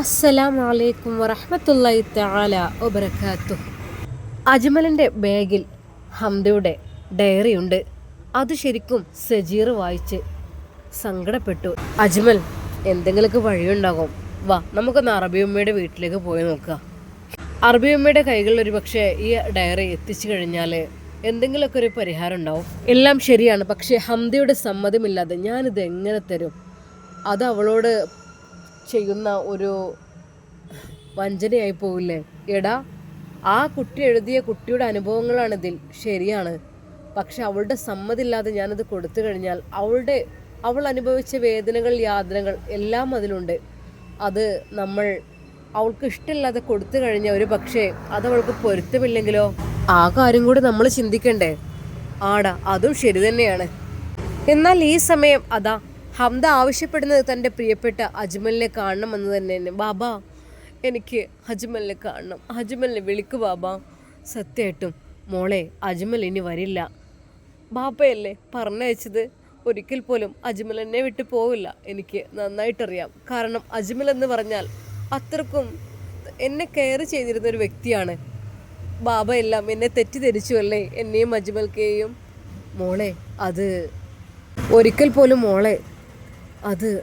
അസ്സലാമു വലൈക്കും വറഹ്മത്തുള്ളാഹി തആല വബറകാതുഹു. അജ്മലിന്റെ ബാഗിൽ ഹംദയുടെ ഡയറി ഉണ്ട്. അത് ശരിക്കും സജീർ വായിച്ച് സങ്കടപ്പെട്ടു. അജ്മൽ എന്തെങ്കിലുമൊക്കെ വഴിയുണ്ടാകും. വാ നമുക്കൊന്ന് അറബിയമ്മയുടെ വീട്ടിലേക്ക് പോയി നോക്കാം. അറബിയമ്മയുടെ കൈകളിൽ ഒരു പക്ഷേ ഈ ഡയറി എത്തിച്ചു കഴിഞ്ഞാൽ എന്തെങ്കിലുമൊക്കെ ഒരു പരിഹാരം ഉണ്ടാവും. എല്ലാം ശരിയാണ് പക്ഷേ ഹംദയുടെ സമ്മതമില്ലാതെ ഞാനിത് എങ്ങനെ തരും? അത് അവളോട് ചെയ്യുന്ന ഒരു വഞ്ചനയായി പോവില്ലേ എടാ ആ കുട്ടി എഴുതിയ കുട്ടിയുടെ അനുഭവങ്ങളാണിതിൽ. ശരിയാണ്. പക്ഷെ അവളുടെ സമ്മതില്ലാതെ ഞാനത് കൊടുത്തു കഴിഞ്ഞാൽ അവളുടെ അവൾ അനുഭവിച്ച വേദനകൾ യാതനകൾ എല്ലാം അതിലുണ്ട്. അത് നമ്മൾ അവൾക്ക് ഇഷ്ടമില്ലാതെ കൊടുത്തു കഴിഞ്ഞ ഒരു പക്ഷേ അത് അവൾക്ക് പൊരുത്തമില്ലെങ്കിലോ? ആ കാര്യം കൂടി നമ്മൾ ചിന്തിക്കണ്ടേ? ആടാ അതും ശരി തന്നെയാണ്. എന്നാൽ ഈ സമയം അതാ ഹംദ ആവശ്യപ്പെടുന്നത് തന്റെ പ്രിയപ്പെട്ട അജ്മലിനെ കാണണം കാണണമെന്ന് തന്നെയാണ് ബാബ എനിക്ക് അജ്മലിനെ കാണണം. അജ്മലിനെ വിളിക്കു ബാബ. സത്യമായിട്ടും മോളെ അജ്മൽ ഇനി വരില്ല. ബാപ്പയല്ലേ പറഞ്ഞയച്ചത്? ഒരിക്കൽ പോലും അജ്മൽ എന്നെ വിട്ടു പോവില്ല. എനിക്ക് നന്നായിട്ടറിയാം. കാരണം അജ്മൽ എന്ന് പറഞ്ഞാൽ അത്രക്കും എന്നെ കെയർ ചെയ്തിരുന്ന ഒരു വ്യക്തിയാണ്. ബാബ എല്ലാം എന്നെ തെറ്റിദ്ധരിച്ചു അല്ലേ? എന്നെയും അജ്മൽക്കെയും. മോളെ അത് ഒരിക്കൽ പോലും മോളെ അത്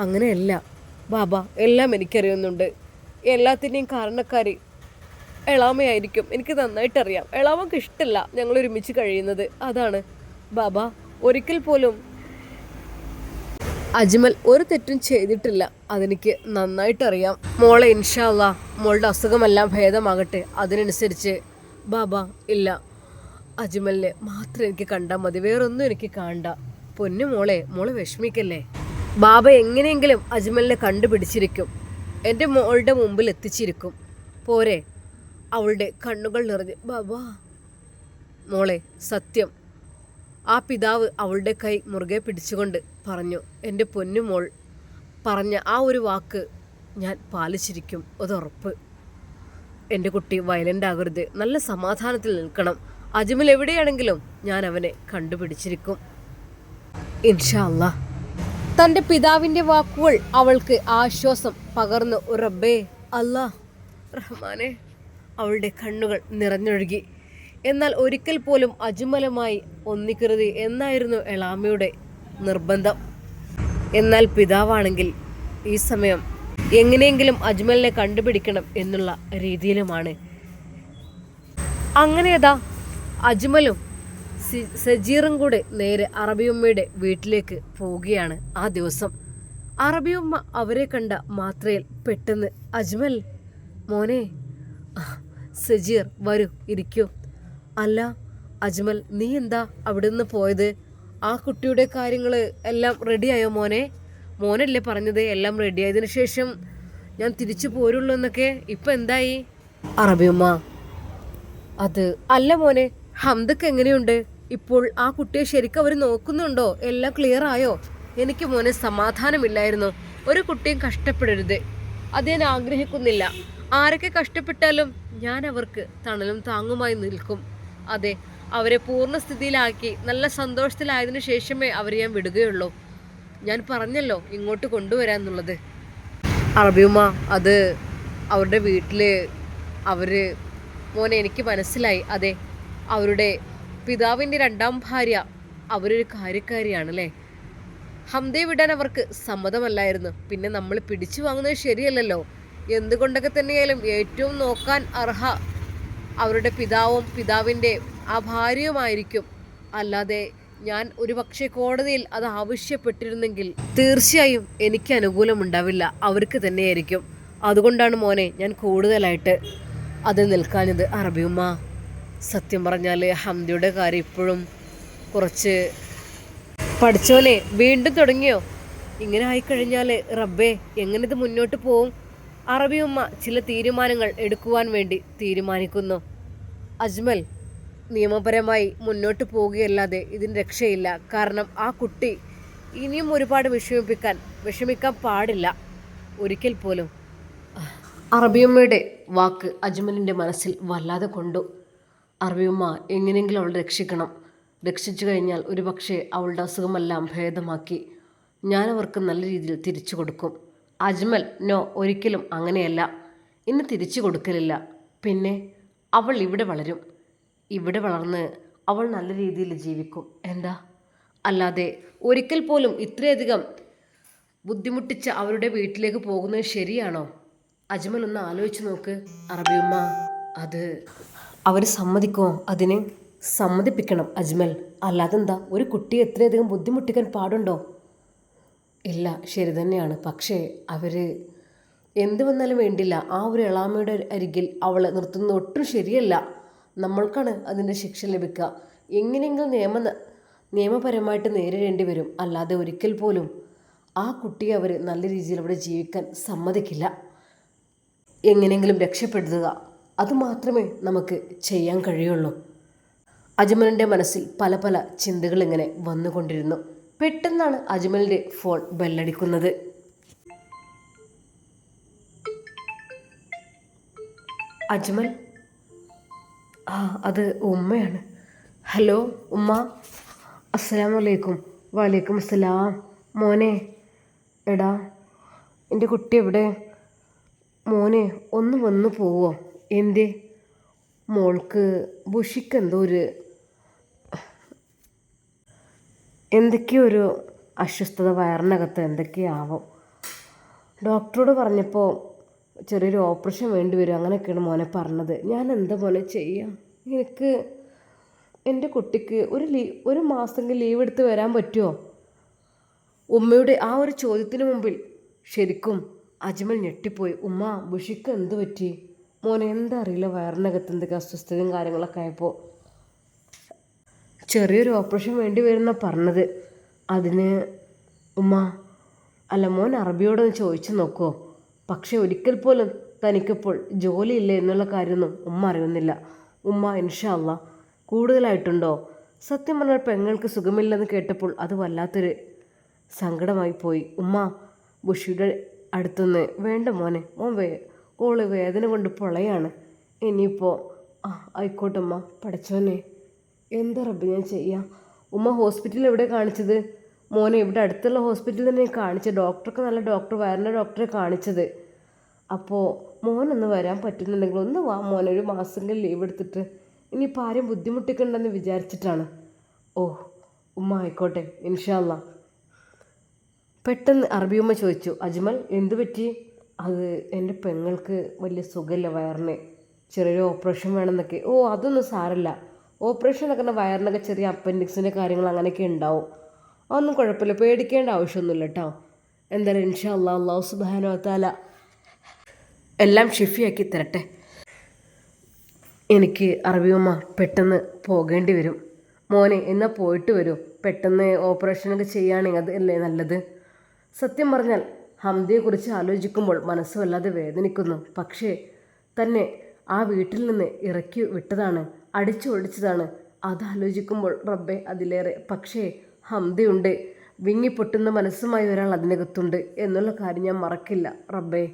അങ്ങനെയല്ല. ബാബ എല്ലാം എനിക്കറിയുന്നുണ്ട്. എല്ലാത്തിന്റെയും കാരണക്കാരി എളാമയായിരിക്കും. എനിക്ക് നന്നായിട്ടറിയാം. എളാമക്ക് ഇഷ്ടമല്ല ഞങ്ങൾ ഒരുമിച്ച് കഴിയുന്നത്. അതാണ്. ബാബ ഒരിക്കൽ പോലും അജ്മൽ ഒരു തെറ്റും ചെയ്തിട്ടില്ല. അതെനിക്ക് നന്നായിട്ടറിയാം. മോളെ ഇൻഷാല്ല മോളുടെ അസുഖമെല്ലാം ഭേദമാകട്ടെ. അതിനനുസരിച്ച് ബാബ ഇല്ല. അജ്മലിനെ മാത്രം എനിക്ക് കണ്ടാൽ മതി. വേറൊന്നും എനിക്ക് കാണണ്ട. പൊന്നു മോളെ മോൾ വിഷമിക്കല്ലേ? ബാബ എങ്ങനെയെങ്കിലും അജ്മലിനെ കണ്ടുപിടിച്ചിരിക്കും. എന്റെ മോളുടെ മുമ്പിൽ എത്തിച്ചിരിക്കും. പോരെ അവളുടെ കണ്ണുകൾ നിറഞ്ഞ് ബാബ. മോളെ സത്യം. ആ പിതാവ് അവളുടെ കൈ മുറുകെ പിടിച്ചുകൊണ്ട് പറഞ്ഞു എന്റെ പൊന്നുമോൾ പറഞ്ഞ ആ ഒരു വാക്ക് ഞാൻ പാലിച്ചിരിക്കും അതുറപ്പ്. എന്റെ കുട്ടി വയലന്റ് ആകരുത് നല്ല സമാധാനത്തിൽ നിൽക്കണം. അജ്മൽ എവിടെയാണെങ്കിലും ഞാൻ അവനെ കണ്ടുപിടിച്ചിരിക്കും. ഇൻഷാ അല്ലാ. തന്റെ പിതാവിന്റെ വാക്കുകൾ അവൾക്ക് ആശ്വാസം പകർന്നു. റബ്ബേ അല്ലാ റഹ്മാനെ അവളുടെ കണ്ണുകൾ നിറഞ്ഞൊഴുകി. എന്നാൽ ഒരിക്കൽ പോലും അജ്മലമായി ഒന്നിക്കരുത് എന്നായിരുന്നു എളാമയുടെ നിർബന്ധം. എന്നാൽ പിതാവാണെങ്കിൽ ഈ സമയം എങ്ങനെയെങ്കിലും അജ്മലിനെ കണ്ടുപിടിക്കണം എന്നുള്ള രീതിയിലുമാണ്. അങ്ങനെയതാ അജ്മലും സജീറും കൂടെ നേരെ അറബിയമ്മയുടെ വീട്ടിലേക്ക് പോവുകയാണ് ആ ദിവസം. അറബിയമ്മ അവരെ കണ്ട മാത്രയിൽ പെട്ടെന്ന് അജ്മൽ മോനെ സജീർ വരൂ ഇരിക്കൂ. അല്ല അജ്മൽ നീ എന്താ അവിടെ നിന്ന് പോയത്? ആ കുട്ടിയുടെ കാര്യങ്ങൾ എല്ലാം റെഡിയായോ മോനെ? മോനല്ലേ പറഞ്ഞത് എല്ലാം റെഡിയായതിനു ശേഷം ഞാൻ തിരിച്ചു പോരുള്ളൂ എന്നൊക്കെ? ഇപ്പം എന്തായി? അറബിയമ്മ അത് അല്ല മോനെ ഹംദക്ക് എങ്ങനെയുണ്ട്? ഇപ്പോൾ ആ കുട്ടിയെ ശരിക്കും അവർ നോക്കുന്നുണ്ടോ? എല്ലാം ക്ലിയർ ആയോ? എനിക്ക് മോനെ സമാധാനമില്ലായിരുന്നു. ഒരു കുട്ടിയും കഷ്ടപ്പെടരുത്. അത് ഞാൻ ആഗ്രഹിക്കുന്നില്ല. ആരൊക്കെ കഷ്ടപ്പെട്ടാലും ഞാൻ അവർക്ക് തണലും താങ്ങുമായി നിൽക്കും. അതെ അവരെ പൂർണസ്ഥിതിയിലാക്കി നല്ല സന്തോഷത്തിലായതിനു ശേഷമേ അവരെ ഞാൻ വിടുകയുള്ളൂ. ഞാൻ പറഞ്ഞല്ലോ ഇങ്ങോട്ട് കൊണ്ടുവരാന്നുള്ളത്. അറബിയുമ്മ അത് അവരുടെ വീട്ടിൽ അവർ മോനെ എനിക്ക് മനസ്സിലായി. അതെ അവരുടെ പിതാവിന്റെ രണ്ടാം ഭാര്യ അവരൊരു കാര്യക്കാരിയാണ് അല്ലേ ഹംദയെ വിടാൻ അവർക്ക് സമ്മതമല്ലായിരുന്നു. പിന്നെ നമ്മൾ പിടിച്ചു വാങ്ങുന്നത് ശരിയല്ലല്ലോ. എന്തുകൊണ്ടൊക്കെ തന്നെയായാലും ഏറ്റവും നോക്കാൻ അർഹ അവരുടെ പിതാവും പിതാവിന്റെ ആ ഭാര്യയുമായിരിക്കും. അല്ലാതെ ഞാൻ ഒരു പക്ഷേ കോടതിയിൽ അത് ആവശ്യപ്പെട്ടിരുന്നെങ്കിൽ തീർച്ചയായും എനിക്ക് അനുകൂലമുണ്ടാവില്ല. അവർക്ക് തന്നെയായിരിക്കും. അതുകൊണ്ടാണ് മോനെ ഞാൻ കൂടുതലായിട്ട് അത് നിൽക്കാഞ്ഞത്. അറബിയുമ്മ. സത്യം പറഞ്ഞാൽ ഹംദയുടെ കാര്യം ഇപ്പോഴും കുറച്ച് പഠിച്ചോലെ വീണ്ടും തുടങ്ങിയോ? ഇങ്ങനെ ആയിക്കഴിഞ്ഞാൽ റബ്ബേ എങ്ങനെ ഇത് മുന്നോട്ട് പോവും? അറബിയുമ്മ ചില തീരുമാനങ്ങൾ എടുക്കുവാൻ വേണ്ടി തീരുമാനിക്കുന്നു. അജ്മൽ നിയമപരമായി മുന്നോട്ട് പോവുകയല്ലാതെ ഇതിന് രക്ഷയില്ല. കാരണം ആ കുട്ടി ഇനിയും ഒരുപാട് വിഷമിപ്പിക്കാൻ വിഷമിക്കാൻ പാടില്ല. ഒരിക്കൽ പോലും. അറബിയമ്മയുടെ വാക്ക് അജ്മലിന്റെ മനസ്സിൽ വല്ലാതെ കൊണ്ടു. അറബിയമ്മ എങ്ങനെയെങ്കിലും അവൾ രക്ഷിക്കണം. രക്ഷിച്ചു കഴിഞ്ഞാൽ ഒരുപക്ഷെ അവളുടെ അസുഖമെല്ലാം ഭേദമാക്കി. ഞാൻ അവർക്ക് നല്ല രീതിയിൽ തിരിച്ചു കൊടുക്കും. അജ്മൽ നോ ഒരിക്കലും അങ്ങനെയല്ല. ഇന്ന് തിരിച്ചു കൊടുക്കലില്ല. പിന്നെ അവൾ ഇവിടെ വളരും. ഇവിടെ വളർന്ന് അവൾ നല്ല രീതിയിൽ ജീവിക്കും. എന്താ? അല്ലാതെ ഒരിക്കൽ പോലും ഇത്രയധികം ബുദ്ധിമുട്ടിച്ച് അവരുടെ വീട്ടിലേക്ക് പോകുന്നത് ശരിയാണോ? അജ്മൽ ഒന്ന് ആലോചിച്ച് നോക്ക് അറബിയമ്മ. അത് അവർ സമ്മതിക്കുമോ അതിനെ സമ്മതിപ്പിക്കണം അജ്മൽ. അല്ലാതെന്താ? ഒരു കുട്ടിയെ എത്രയധികം ബുദ്ധിമുട്ടിക്കാൻ പാടുണ്ടോ? ഇല്ല ശരി തന്നെയാണ്. പക്ഷേ അവർ എന്ത് വന്നാലും വേണ്ടില്ല. ആ ഒരു എളാമയുടെ അരികിൽ അവളെ നിർത്തുന്നത് ഒട്ടും ശരിയല്ല. നമ്മൾക്കാണ് അതിന്റെ ശിക്ഷ ലഭിക്കുക. എങ്ങനെയെങ്കിലും നിയമ നിയമപരമായിട്ട് നേരിടേണ്ടി വരും. അല്ലാതെ ഒരിക്കൽ പോലും ആ കുട്ടിയെ അവർ നല്ല രീതിയിൽ അവിടെ ജീവിക്കാൻ സമ്മതിക്കില്ല. എങ്ങനെയെങ്കിലും രക്ഷപ്പെടുത്തുക. അതുമാത്രമേ നമുക്ക് ചെയ്യാൻ കഴിയുള്ളൂ. അജ്മലിന്റെ മനസ്സിൽ പല പല ചിന്തകൾ ഇങ്ങനെ വന്നുകൊണ്ടിരുന്നു. പെട്ടെന്നാണ് അജ്മലിന്റെ ഫോൺ ബെല്ലടിക്കുന്നത്. അജ്മൽ? ആ അത് ഉമ്മയാണ്. ഹലോ ഉമ്മ. അസ്സലാമു അലൈക്കും വലൈക്കും അസ്സലാം മോനെ എടാ എന്റെ കുട്ടി എവിടെ? മോനെ ഒന്ന് വന്നു പോവോ. എന്തേ മോൾക്ക് ബുഷിക്ക് എന്തോ ഒരു എന്തൊക്കെയോ ഒരു അസ്വസ്ഥത വയറിനകത്ത് എന്തൊക്കെയാവും? ഡോക്ടറോട് പറഞ്ഞപ്പോൾ ചെറിയൊരു ഓപ്പറേഷൻ വേണ്ടിവരും അങ്ങനെയൊക്കെയാണ് മോനെ പറഞ്ഞത്. ഞാൻ എന്താ മോനെ ചെയ്യാം? എനിക്ക് എന്റെ കുട്ടിക്ക് ഒരു ലീ ഒരു മാസമെങ്കിലും ലീവ് എടുത്ത് വരാൻ പറ്റുമോ? ഉമ്മയുടെ ആ ഒരു ചോദ്യത്തിന് മുമ്പിൽ ശരിക്കും അജ്മൽ ഞെട്ടിപ്പോയി. ഉമ്മ ബുഷിക്ക് എന്ത് പറ്റി? മോനെ എന്താ അറിയില്ല വയറിനകത്ത് എന്തൊക്കെ അസ്വസ്ഥതയും കാര്യങ്ങളൊക്കെ ആയപ്പോൾ ചെറിയൊരു ഓപ്പറേഷൻ വേണ്ടി വരുന്ന പറഞ്ഞത്. അതിന് ഉമ്മ അല്ല മോൻ അറബിയോടൊന്ന് ചോദിച്ചു നോക്കുമോ പക്ഷേ ഒരിക്കൽ പോലും തനിക്കിപ്പോൾ ജോലിയില്ല എന്നുള്ള കാര്യമൊന്നും ഉമ്മ അറിയുന്നില്ല. ഉമ്മ ഇൻഷാ അല്ല കൂടുതലായിട്ടുണ്ടോ? സത്യം പറഞ്ഞാൽ പെങ്ങൾക്ക് സുഖമില്ലെന്ന് കേട്ടപ്പോൾ അത് വല്ലാത്തൊരു സങ്കടമായി പോയി. ഉമ്മ ബുഷിയുടെ അടുത്തുനിന്ന് വേണ്ട മോനെ മോൻ വേ ഓൾ വേദന കൊണ്ട് പൊളയാണ്. ഇനിയിപ്പോൾ ആ ആയിക്കോട്ടെ ഉമ്മ പഠിച്ചോനെ. എന്താ റബ്ബ് ഞാൻ ചെയ്യാം? ഉമ്മ ഹോസ്പിറ്റലിൽ എവിടെ കാണിച്ചത്? മോനെ ഇവിടെ അടുത്തുള്ള ഹോസ്പിറ്റലിൽ തന്നെ കാണിച്ചത്. ഡോക്ടർക്ക് നല്ല ഡോക്ടർ വയറിന്റെ ഡോക്ടറെ കാണിച്ചത്. അപ്പോൾ മോനൊന്ന് വരാൻ പറ്റുന്നുണ്ടെങ്കിൽ ഒന്ന് വാ മോനെ ഒരു മാസമെങ്കിലും ലീവ് എടുത്തിട്ട്. ഇനിയിപ്പോൾ ആരും ബുദ്ധിമുട്ടിക്കണ്ടെന്ന് വിചാരിച്ചിട്ടാണ്. ഓ ഉമ്മ ആയിക്കോട്ടെ ഇൻഷാല്ല പെട്ടെന്ന് അറബിയമ്മ ചോദിച്ചു അജ്മൽ എന്തു പറ്റി? അത് എന്റെ പെങ്ങൾക്ക് വലിയ സുഖമില്ല വയറിന്. ചെറിയൊരു ഓപ്പറേഷൻ വേണമെന്നൊക്കെ. ഓ അതൊന്നും സാരല്ല ഓപ്പറേഷൻ എന്നൊക്കെ പറഞ്ഞാൽ വയറിനൊക്കെ ചെറിയ അപ്പൻഡിക്സിന്റെ കാര്യങ്ങൾ അങ്ങനെയൊക്കെ ഉണ്ടാവും. അതൊന്നും കുഴപ്പമില്ല. പേടിക്കേണ്ട ആവശ്യമൊന്നുമില്ല കേട്ടോ. എന്തായാലും ഇൻഷാ അല്ലാ അള്ളാഹു താല എല്ലാം ഷിഫിയാക്കി തരട്ടെ. എനിക്ക് അറബിയമ്മ പെട്ടെന്ന് പോകേണ്ടി വരും. മോനെ എന്നാൽ പോയിട്ട് വരൂ. പെട്ടെന്ന് ഓപ്പറേഷനൊക്കെ ചെയ്യുകയാണെങ്കിൽ അത് അല്ലേ നല്ലത്? സത്യം പറഞ്ഞാൽ ഹംദിയെക്കുറിച്ച് ആലോചിക്കുമ്പോൾ മനസ്സ് വല്ലാതെ വേദനിക്കുന്നു. പക്ഷേ തന്നെ ആ വീട്ടിൽ നിന്ന് ഇറക്കി വിട്ടതാണ് അടിച്ചു ഒടിച്ചതാണ് അതാലോചിക്കുമ്പോൾ റബ്ബെ അതിലേറെ. പക്ഷേ ഹംദയുണ്ട്. വിങ്ങിപ്പൊട്ടുന്ന മനസ്സുമായി ഒരാൾ അതിനകത്തുണ്ട് എന്നുള്ള കാര്യം ഞാൻ മറക്കില്ല റബ്ബേ.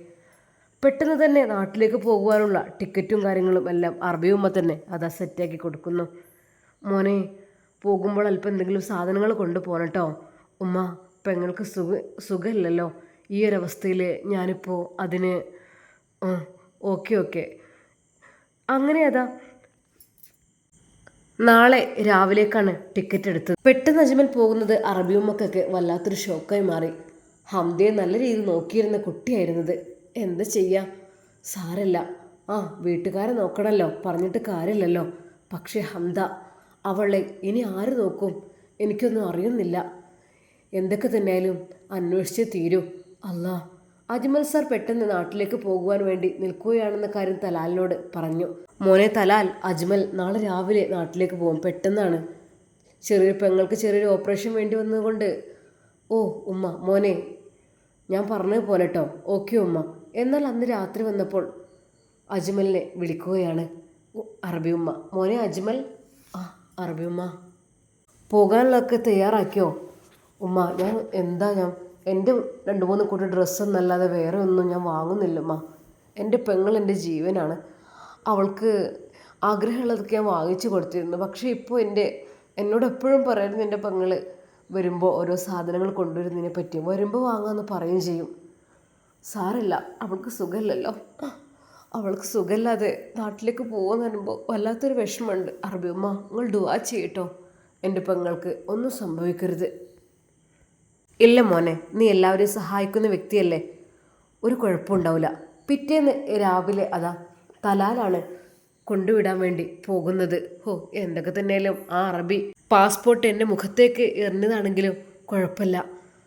പെട്ടെന്ന് തന്നെ നാട്ടിലേക്ക് പോകുവാനുള്ള ടിക്കറ്റും കാര്യങ്ങളും എല്ലാം അറബിയുമ്മ തന്നെ അതാ സെറ്റാക്കി കൊടുക്കുന്നു. മോനെ പോകുമ്പോൾ അല്പം എന്തെങ്കിലും സാധനങ്ങൾ കൊണ്ടുപോകണം കേട്ടോ. ഉമ്മ പെങ്ങൾക്ക് സുഖ സുഖമില്ലല്ലോ. ഈ ഒരവസ്ഥയിൽ ഞാനിപ്പോൾ അതിന് ഓക്കെ ഓക്കെ. അങ്ങനെ അതാ നാളെ രാവിലേക്കാണ് ടിക്കറ്റ് എടുത്തത്. പെട്ടെന്ന് അജ്മൽ പോകുന്നത് അറബിയുമ്മക്കൊക്കെ വല്ലാത്തൊരു ഷോക്കായി മാറി. ഹംദയെ നല്ല രീതിയിൽ നോക്കിയിരുന്ന കുട്ടിയായിരുന്നത്. എന്താ ചെയ്യാം? സാരല്ല. ആ വീട്ടുകാരെ നോക്കണമല്ലോ പറഞ്ഞിട്ട് കാര്യമില്ലല്ലോ. പക്ഷേ ഹംദ അവളെ ഇനി ആര് നോക്കും? എനിക്കൊന്നും അറിയുന്നില്ല. എന്തൊക്കെ തന്നെയായാലും അന്വേഷിച്ച് തീരൂ. അല്ലാ അജ്മൽ സാർ പെട്ടെന്ന് നാട്ടിലേക്ക് പോകുവാൻ വേണ്ടി നിൽക്കുകയാണെന്ന കാര്യം തലാലിനോട് പറഞ്ഞു. മോനെ തലാൽ അജ്മൽ നാളെ രാവിലെ നാട്ടിലേക്ക് പോകും. പെട്ടെന്നാണ്. ചെറിയ പെങ്ങൾക്ക് ചെറിയൊരു ഓപ്പറേഷൻ വേണ്ടി വന്നതുകൊണ്ട്. ഓ ഉമ്മ മോനെ ഞാൻ പറഞ്ഞത് പോലെ കേട്ടോ ഓക്കെ ഉമ്മ. എന്നാൽ അന്ന് രാത്രി വന്നപ്പോൾ അജ്മലിനെ വിളിക്കുകയാണ്. അറബി ഉമ്മ. മോനെ അജ്മൽ. ആ അറബി ഉമ്മ. പോകാനുള്ളതൊക്കെ തയ്യാറാക്കിയോ? ഉമ്മ ഞാൻ എന്താ ഞാൻ എന്റെ രണ്ട് മൂന്ന് കൂട്ടം ഡ്രസ്സൊന്നല്ലാതെ വേറെ ഒന്നും ഞാൻ വാങ്ങുന്നില്ലമ്മ എന്റെ പെങ്ങൾ എന്റെ ജീവനാണ്. അവൾക്ക് ആഗ്രഹമുള്ളതൊക്കെ ഞാൻ വാങ്ങിച്ചു കൊടുത്തിരുന്നു. പക്ഷേ ഇപ്പോൾ എന്റെ എന്നോട് എപ്പോഴും പറയുന്നു എന്റെ പെങ്ങൾ വരുമ്പോൾ ഓരോ സാധനങ്ങൾ കൊണ്ടുവരുന്നതിനെ പറ്റി. വരുമ്പോൾ വാങ്ങാമെന്ന് പറയുകയും ചെയ്യും. സാറില്ല അവൾക്ക് സുഖമില്ലല്ലോ. അവൾക്ക് സുഖമില്ലാതെ നാട്ടിലേക്ക് പോകുമെന്ന് പറയുമ്പോൾ വല്ലാത്തൊരു വിഷമമുണ്ട്. അറബിയമ്മ നിങ്ങൾ ഡുവാ ചെയ്യട്ടോ എന്റെ പെങ്ങൾക്ക് ഒന്നും സംഭവിക്കരുത്. ഇല്ല മോനെ നീ എല്ലാവരെയും സഹായിക്കുന്ന വ്യക്തിയല്ലേ? ഒരു കുഴപ്പമുണ്ടാവില്ല പിറ്റേന്ന് രാവിലെ അതാ തലാലാണ് കൊണ്ടുവിടാൻ വേണ്ടി പോകുന്നത്. ഹോ എന്തൊക്കെ തന്നെയാലും ആ അറബി പാസ്പോർട്ട് എന്റെ മുഖത്തേക്ക് എറിഞ്ഞതാണെങ്കിലും കുഴപ്പമില്ല.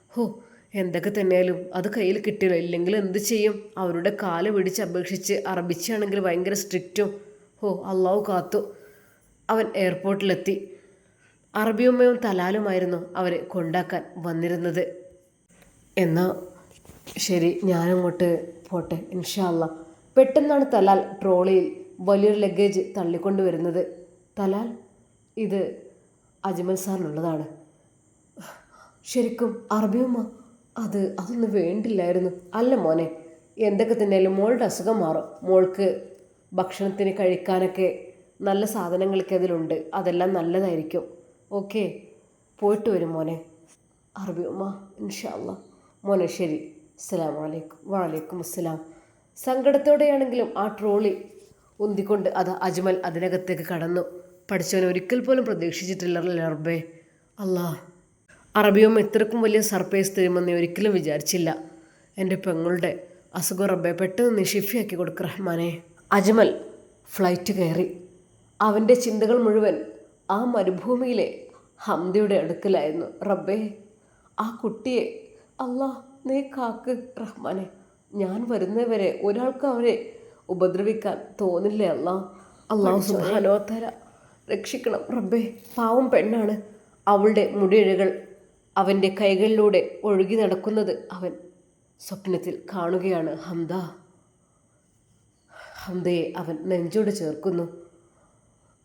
ഹോ എന്തൊക്കെ തന്നെയാലും അത് കയ്യിൽ കിട്ടില്ല. ഇല്ലെങ്കിൽ എന്ത് ചെയ്യും? അവരുടെ കാൽ പിടിച്ച് അപേക്ഷിച്ച് അറബിച്ചാണെങ്കിൽ ഭയങ്കര സ്ട്രിക്റ്റും. ഹോ അള്ളാഹു കാത്തു. അവൻ എയർപോർട്ടിലെത്തി. അറബിയമ്മയും തലാലുമായിരുന്നു അവരെ കൊണ്ടാക്കാൻ വന്നിരുന്നത്. എന്നാൽ ശരി ഞാനങ്ങോട്ട് പോട്ടെ ഇൻഷാല്ല പെട്ടെന്നാണ് തലാൽ ട്രോളിയിൽ വലിയൊരു ലഗേജ് തള്ളിക്കൊണ്ട് വരുന്നത് തലാൽ ഇത് അജ്മൽ സാറിനുള്ളതാണ്. ശരിക്കും അറബിയമ്മ അത് അതൊന്നും വേണ്ടില്ലായിരുന്നു. അല്ല മോനെ എന്തൊക്കെ തന്നെയാലും മോളുടെ അസുഖം മാറും. മോൾക്ക് ഭക്ഷണത്തിന് കഴിക്കാനൊക്കെ നല്ല സാധനങ്ങളൊക്കെ അതിലുണ്ട്. അതെല്ലാം നല്ലതായിരിക്കും. ഓക്കെ പോയിട്ട് വരും മോനെ. അറബി ഉമ്മ ഇൻഷാല്ല മോനെ ശരി. അസ്സലാം വലൈക്കും വാലൈക്കും അസ്സലാം. സങ്കടത്തോടെയാണെങ്കിലും ആ ട്രോളി ഉന്തിക്കൊണ്ട് അത് അജ്മൽ അതിനകത്തേക്ക് കടന്നു. പഠിച്ചവൻ ഒരിക്കൽ പോലും പ്രതീക്ഷിച്ചിട്ടില്ല റബ്ബേ? അല്ലാ അറബിയും ഇത്രക്കും വലിയ സർപ്രൈസ് തരുമെന്ന് ഒരിക്കലും വിചാരിച്ചില്ല. എന്റെ പെങ്ങളുടെ അസുഖം റബ്ബെ പെട്ടെന്ന് നീ ഷിഫിയാക്കി കൊടുക്ക റഹ്മാനെ. അജ്മൽ ഫ്ലൈറ്റ് കയറി. അവന്റെ ചിന്തകൾ മുഴുവൻ ആ മരുഭൂമിയിലെ ഹംദയുടെ അടുക്കലായിരുന്നു. റബ്ബേ ആ കുട്ടിയെ അള്ളാ നീ കാക്ക് റഹ്മാനെ. ഞാൻ വരുന്നവരെ ഒരാൾക്ക് അവരെ ഉപദ്രവിക്കാൻ തോന്നില്ലേ അള്ളാ? അള്ളാഹു സുബാനോത്തര രക്ഷിക്കണം റബ്ബേ. പാവം പെണ്ണാണ്. അവളുടെ മുടിയിഴകൾ അവന്റെ കൈകളിലൂടെ ഒഴുകി നടക്കുന്നത് അവൻ സ്വപ്നത്തിൽ കാണുകയാണ്. ഹംദ. ഹംദയെ അവൻ നെഞ്ചോട് ചേർക്കുന്നു.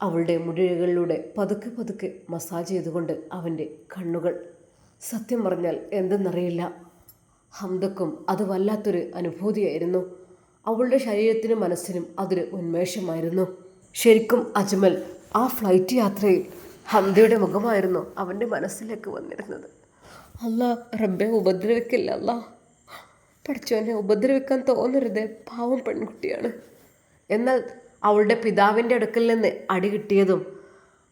അവളുടെ മുടിഴികളിലൂടെ പതുക്കെ പതുക്കെ മസാജ് ചെയ്തുകൊണ്ട് അവന്റെ കണ്ണുകൾ. സത്യം പറഞ്ഞാൽ എന്തെന്നറിയില്ല. ഹംദക്കും അത് വല്ലാത്തൊരു അനുഭൂതിയായിരുന്നു. അവളുടെ ശരീരത്തിനും മനസ്സിനും അതൊരു ഉന്മേഷമായിരുന്നു. ശരിക്കും അജ്മൽ ആ ഫ്ലൈറ്റ് യാത്രയിൽ ഹംദയുടെ മുഖമായിരുന്നു അവന്റെ മനസ്സിലേക്ക് വന്നിരുന്നത്. അല്ല റബ്ബെ ഉപദ്രവിക്കില്ല അല്ല. പഠിച്ചവനെ ഉപദ്രവിക്കാൻ തോന്നരുത് പാവം പെൺകുട്ടിയാണ്. എന്നാൽ അവളുടെ പിതാവിന്റെ അടുക്കൽ നിന്ന് അടി കിട്ടിയതും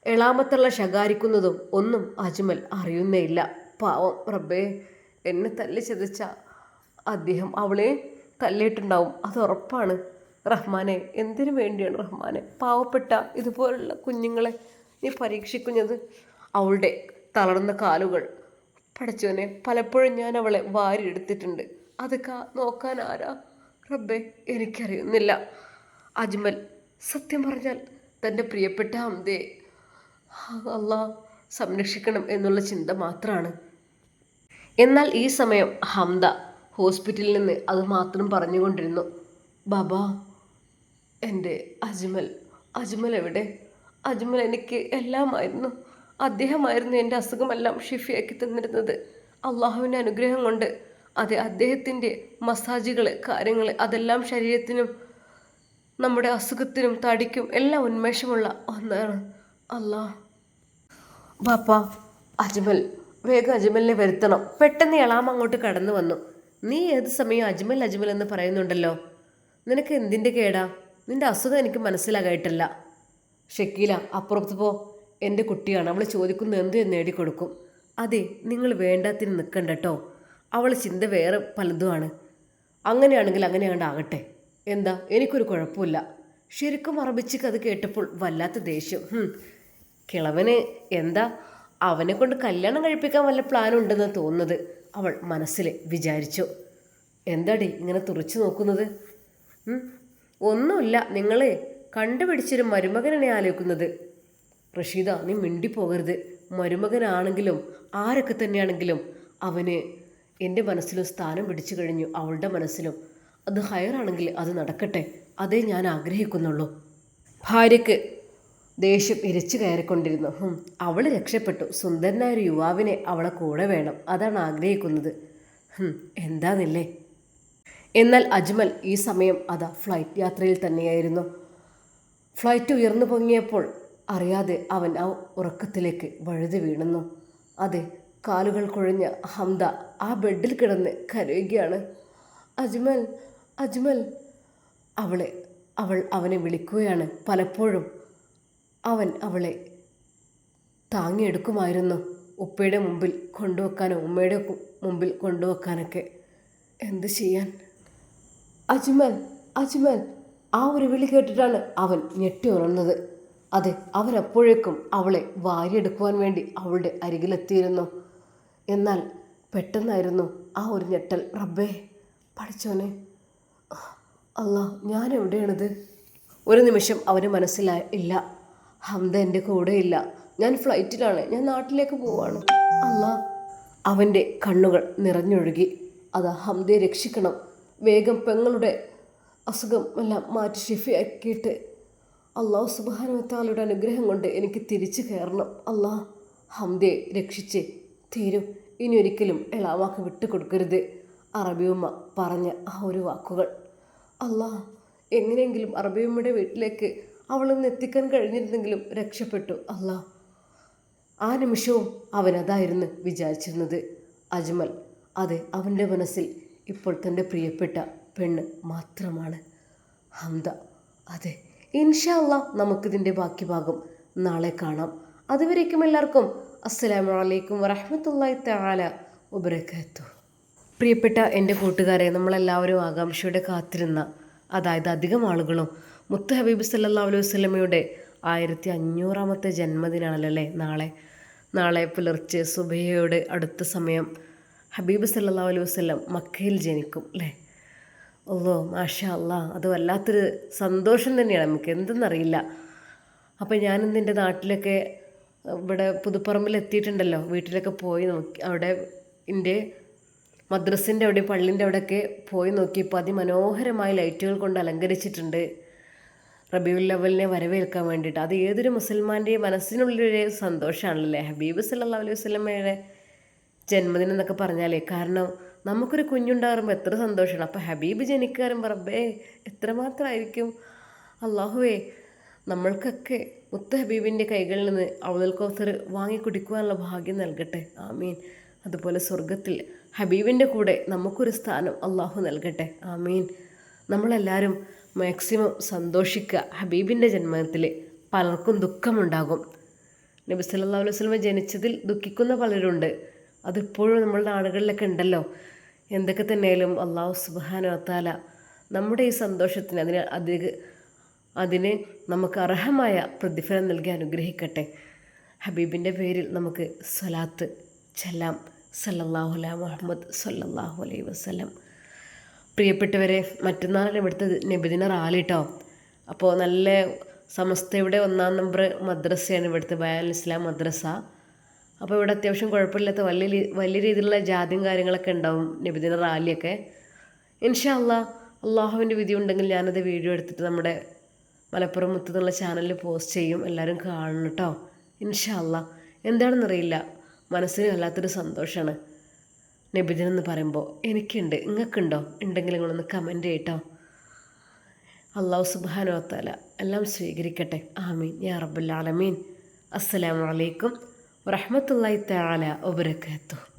എളാമത്തുള്ള ശകാരിക്കുന്നതും ഒന്നും അജ്മൽ അറിയുന്നേയില്ല. പാവം റബ്ബേ എന്നെ തല്ലി ചതച്ച അദ്ദേഹം അവളെ തല്ലിയിട്ടുണ്ടാവും. അത് ഉറപ്പാണ്. റഹ്മാനെ എന്തിനു വേണ്ടിയാണ് റഹ്മാനെ? പാവപ്പെട്ട ഇതുപോലുള്ള കുഞ്ഞുങ്ങളെ നീ പരീക്ഷിക്കുന്നത്? അവളുടെ തളർന്ന കാലുകൾ. പഠിച്ചവനെ പലപ്പോഴും ഞാൻ അവളെ വാരിയെടുത്തിട്ടുണ്ട്. അത് കാ നോക്കാൻ ആരാ? റബ്ബെ എനിക്കറിയുന്നില്ല. അജ്മൽ സത്യം പറഞ്ഞാൽ തന്റെ പ്രിയപ്പെട്ട അമ്മയെ അല്ല സംരക്ഷിക്കണം എന്നുള്ള ചിന്ത മാത്രമാണ് എന്നാൽ ഈ സമയം ഹംദ ഹോസ്പിറ്റലിൽ നിന്ന് അത് മാത്രം പറഞ്ഞുകൊണ്ടിരുന്നു. ബാബ എന്റെ അജ്മൽ അജ്മൽ എവിടെ? അജ്മൽ എനിക്ക് എല്ലാമായിരുന്നു. അദ്ദേഹമായിരുന്നു എന്റെ അസുഖമെല്ലാം ഷിഫിയാക്കി തന്നിരുന്നത്. അള്ളാഹുവിന്റെ അനുഗ്രഹം കൊണ്ട്. അതെ അദ്ദേഹത്തിന്റെ മസാജുകൾ കാര്യങ്ങൾ അതെല്ലാം ശരീരത്തിനും നമ്മുടെ അസുഖത്തിനും തടിക്കും എല്ലാം ഉന്മേഷമുള്ള ഒന്നാണ് അല്ലാ ബാപ്പ അജ്മൽ വേഗം അജ്മലിനെ വരുത്തണം. പെട്ടെന്ന് എളാം അങ്ങോട്ട് കടന്നു വന്നു. നീ ഏത് സമയം അജ്മൽ അജ്മൽ എന്ന് പറയുന്നുണ്ടല്ലോ? നിനക്ക് എന്തിന്റെ കേടാ? നിന്റെ അസുഖം എനിക്ക് മനസ്സിലാകായിട്ടല്ല. ഷക്കീല അപ്പുറത്ത് പോ. എന്റെ കുട്ടിയാണ്. അവൾ ചോദിക്കുന്നത് എന്ത് എന്ന് നേടിക്കൊടുക്കും. അതെ നിങ്ങൾ വേണ്ടാത്തിന് നിൽക്കണ്ട കേട്ടോ അവൾ ചിന്ത വേറെ പലതുമാണ്. അങ്ങനെയാണെങ്കിൽ അങ്ങനെ ആകട്ടെ. എന്താ? എനിക്കൊരു കുഴപ്പമില്ല. ശരിക്കും അറബിച്ചിക്ക് അത് കേട്ടപ്പോൾ വല്ലാത്ത ദേഷ്യം. കിളവന് എന്താ? അവനെ കൊണ്ട് കല്യാണം കഴിപ്പിക്കാൻ വല്ല പ്ലാൻ ഉണ്ടെന്ന് തോന്നുന്നത്. അവൾ മനസ്സിൽ വിചാരിച്ചു. എന്താടി ഇങ്ങനെ തുറച്ചു നോക്കുന്നത്? ഒന്നുമില്ല. നിങ്ങളെ കണ്ടുപിടിച്ചൊരു മരുമകനെ ആലോചിക്കുന്നത്. റഷീദ നീ മിണ്ടിപ്പോകരുത്. മരുമകനാണെങ്കിലും ആരൊക്കെ തന്നെയാണെങ്കിലും അവന് എന്റെ മനസ്സിലും സ്ഥാനം പിടിച്ചു കഴിഞ്ഞു. അവളുടെ മനസ്സിലും അത് ഹയറാണെങ്കിൽ അത് നടക്കട്ടെ. അതേ ഞാൻ ആഗ്രഹിക്കുന്നുള്ളൂ. ഭാര്യയ്ക്ക് ദേഷ്യം ഇരച്ചു കയറിക്കൊണ്ടിരുന്നു. അവൾ രക്ഷപ്പെട്ടു. സുന്ദരനായ ഒരു യുവാവിനെ അവളെ കൂടെ വേണം. അതാണ് ആഗ്രഹിക്കുന്നത്. എന്താന്നില്ലേ? എന്നാൽ അജ്മൽ ഈ സമയം അതാ ഫ്ലൈറ്റ് യാത്രയിൽ തന്നെയായിരുന്നു. ഫ്ലൈറ്റ് ഉയർന്നു പൊങ്ങിയപ്പോൾ അറിയാതെ അവൻ ആ ഉറക്കത്തിലേക്ക് വഴുതി വീണുന്നു. അതെ കാലുകൾ കുഴഞ്ഞ ഹംദ ആ ബെഡിൽ കിടന്ന് കരയുകയാണ്. അജ്മൽ അജ്മൽ അവളെ അവൾ അവനെ വിളിക്കുകയാണ് പലപ്പോഴും. അവൻ അവളെ താങ്ങിയെടുക്കുമായിരുന്നു ഉപ്പയുടെ മുമ്പിൽ കൊണ്ടുവെക്കാനോ ഉമ്മയുടെ മുമ്പിൽ കൊണ്ടുവെക്കാനൊക്കെ. എന്ത് ചെയ്യാൻ? അജ്മൽ അജ്മൽ ആ ഒരു വിളി കേട്ടിട്ടാണ് അവൻ ഞെട്ടി ഉണർന്നത്. അതെ അവരപ്പോഴേക്കും അവളെ വാരിയെടുക്കുവാൻ വേണ്ടി അവളുടെ അരികിലെത്തിയിരുന്നു. എന്നാൽ പെട്ടെന്നായിരുന്നു ആ ഒരു ഞെട്ടൽ. റബ്ബേ പഠിച്ചോനെ അല്ല ഞാൻ എവിടെയാണിത്? ഒരു നിമിഷം അവന് മനസ്സിലായി ഇല്ല. ഹംദ എന്റെ കൂടെയില്ല ഞാൻ ഫ്ലൈറ്റിലാണ്. ഞാൻ നാട്ടിലേക്ക് പോവാണ്. അല്ല അവന്റെ കണ്ണുകൾ നിറഞ്ഞൊഴുകി. അത് ഹംദയെ രക്ഷിക്കണം. വേഗം പെങ്ങളുടെ അസുഖം എല്ലാം മാറ്റി ഷിഫിയാക്കിയിട്ട് അള്ളാഹു സുബാനത്താലയുടെ അനുഗ്രഹം കൊണ്ട് എനിക്ക് തിരിച്ചു കയറണം. അള്ളാഹ് ഹംദയെ രക്ഷിച്ച്. തീരും. ഇനി ഒരിക്കലും എളാവാക്ക് വിട്ടുകൊടുക്കരുത്. അറബിയുമ്മ പറഞ്ഞ ആ ഒരു വാക്കുകൾ. അല്ലാ എങ്ങനെയെങ്കിലും അറബിയമ്മയുടെ വീട്ടിലേക്ക് അവളൊന്ന് എത്തിക്കാൻ കഴിഞ്ഞിരുന്നെങ്കിലും രക്ഷപ്പെട്ടു. അല്ലാ ആ നിമിഷവും അവൻ അതായിരുന്നു വിചാരിച്ചിരുന്നത്. അജ്മൽ അതെ അവന്റെ മനസ്സിൽ ഇപ്പോൾ തന്റെ പ്രിയപ്പെട്ട പെണ്ണ് മാത്രമാണ്. ഹംദ അതെ ഇൻഷാ അല്ലാ നമുക്കിതിന്റെ ബാക്കി ഭാഗം നാളെ കാണാം. അതുവരേക്കും എല്ലാവർക്കും അസ്സലാമു അലൈക്കും വറഹ്മത്തുള്ളാഹി തആല വബറകാതുഹു. പ്രിയപ്പെട്ട എന്റെ കൂട്ടുകാരെ നമ്മളെല്ലാവരും ആകാംക്ഷയോടെ കാത്തിരുന്ന അതായത് അധികം ആളുകളും മുത്ത് ഹബീബ് സല്ലാ അലൈഹി വസ്ലമയുടെ ആയിരത്തി അഞ്ഞൂറാമത്തെ ജന്മദിനാണല്ലേ നാളെ നാളെ പുലർച്ചെ സുബഹയോട് അടുത്ത സമയം ഹബീബ് സല്ലാ അലൈഹി വസല്ലം മക്കയിൽ ജനിക്കും അല്ലേ? ഓ മാഷാ അല്ലാ അത് വല്ലാത്തൊരു സന്തോഷം തന്നെയാണ് നമുക്ക് എന്തെന്നറിയില്ല. അപ്പം ഞാനിന്ന് എന്റെ നാട്ടിലൊക്കെ ഇവിടെ പുതുപ്പറമ്പിൽ എത്തിയിട്ടുണ്ടല്ലോ വീട്ടിലൊക്കെ പോയി നോക്കി അവിടെ എന്റെ മദ്രസിന്റെ അവിടെ പള്ളിന്റെ അവിടെയൊക്കെ പോയി നോക്കിയപ്പോൾ അതിമനോഹരമായ ലൈറ്റുകൾ കൊണ്ട് അലങ്കരിച്ചിട്ടുണ്ട്. റബീഉൽ ലവലിനെ വരവേൽക്കാൻ വേണ്ടിയിട്ട്. അത് ഏതൊരു മുസൽമാന്റെയും മനസ്സിനുള്ളിലൊരു സന്തോഷമാണല്ലേ? ഹബീബ് സല്ലല്ലാഹു അലൈഹി വസ്ലമ്മയുടെ ജന്മദിനം എന്നൊക്കെ പറഞ്ഞാലേ കാരണം നമുക്കൊരു കുഞ്ഞുണ്ടാകുമ്പോൾ എത്ര സന്തോഷമാണ്. അപ്പോൾ ഹബീബ് ജനിക്കാറും റബ്ബേ എത്രമാത്രമായിരിക്കും? അള്ളാഹുവേ നമ്മൾക്കൊക്കെ മുത്ത ഹബീബിന്റെ കൈകളിൽ നിന്ന് അവളുൽ കോസർ വാങ്ങി കുടിക്കുവാനുള്ള ഭാഗ്യം നൽകട്ടെ. ആമീൻ. അതുപോലെ സ്വർഗത്തിൽ ഹബീബിന്റെ കൂടെ നമുക്കൊരു സ്ഥാനം അള്ളാഹു നൽകട്ടെ. ആമീൻ. നമ്മളെല്ലാവരും മാക്സിമം സന്തോഷിക്കുക ഹബീബിന്റെ ജന്മത്തിൽ പലർക്കും ദുഃഖമുണ്ടാകും. നബി സല്ലല്ലാഹു അലൈഹി വസ്ലമ ജനിച്ചതിൽ ദുഃഖിക്കുന്ന പലരുണ്ട്. അതിപ്പോഴും നമ്മളുടെ നാടുകളിലൊക്കെ ഉണ്ടല്ലോ. എന്തൊക്കെ തന്നെയാലും അള്ളാഹു സുബാനോത്താല നമ്മുടെ ഈ സന്തോഷത്തിന് അതിന് അധിക അതിന് നമുക്ക് അർഹമായ പ്രതിഫലം നൽകി അനുഗ്രഹിക്കട്ടെ. ഹബീബിന്റെ പേരിൽ നമുക്ക് സ്വലാത്ത് ചെല്ലാം. സല്ലല്ലാഹു അലാ മുഹമ്മദ് സല്ലല്ലാഹു അലൈ വസ്ലം പ്രിയപ്പെട്ടവരെ മറ്റന്നാൾ ഇവിടുത്തെ നബിദിന റാലി കേട്ടോ അപ്പോൾ നല്ല സമസ്തയുടെ ഒന്നാം നമ്പർ മദ്രസയാണ് ഇവിടുത്തെ ബയാൽ ഇസ്ലാം മദ്രസ. അപ്പോൾ ഇവിടെ അത്യാവശ്യം കുഴപ്പമില്ലാത്ത വലിയ വലിയ രീതിയിലുള്ള ജാതിയും കാര്യങ്ങളൊക്കെ ഉണ്ടാവും നബിദിന റാലിയൊക്കെ. ഇൻഷാ അല്ലാ അള്ളാഹുവിന്റെ വിധി ഉണ്ടെങ്കിൽ ഞാനത് വീഡിയോ എടുത്തിട്ട് നമ്മുടെ മലപ്പുറം മുത്ത് എന്നുള്ള ചാനലിൽ പോസ്റ്റ് ചെയ്യും. എല്ലാവരും കാണണം കേട്ടോ ഇൻഷാ അല്ലാ എന്താണെന്നറിയില്ല. മനസ്സിന് വല്ലാത്തൊരു സന്തോഷമാണ് നബിദിനം എന്ന് പറയുമ്പോൾ എനിക്കുണ്ട് നിങ്ങൾക്കുണ്ടോ ഉണ്ടെങ്കിൽ നിങ്ങളൊന്ന് കമന്റ് ചെയ്യട്ടോ. അള്ളാഹു സുബാനോ താല എല്ലാം സ്വീകരിക്കട്ടെ. ആമീൻ. യാ റബ്ബുൽ ആലമീൻ. അസ്സലാമു അലൈക്കും വറഹ്മത്തുള്ളാഹി തആല വബറകാതുഹു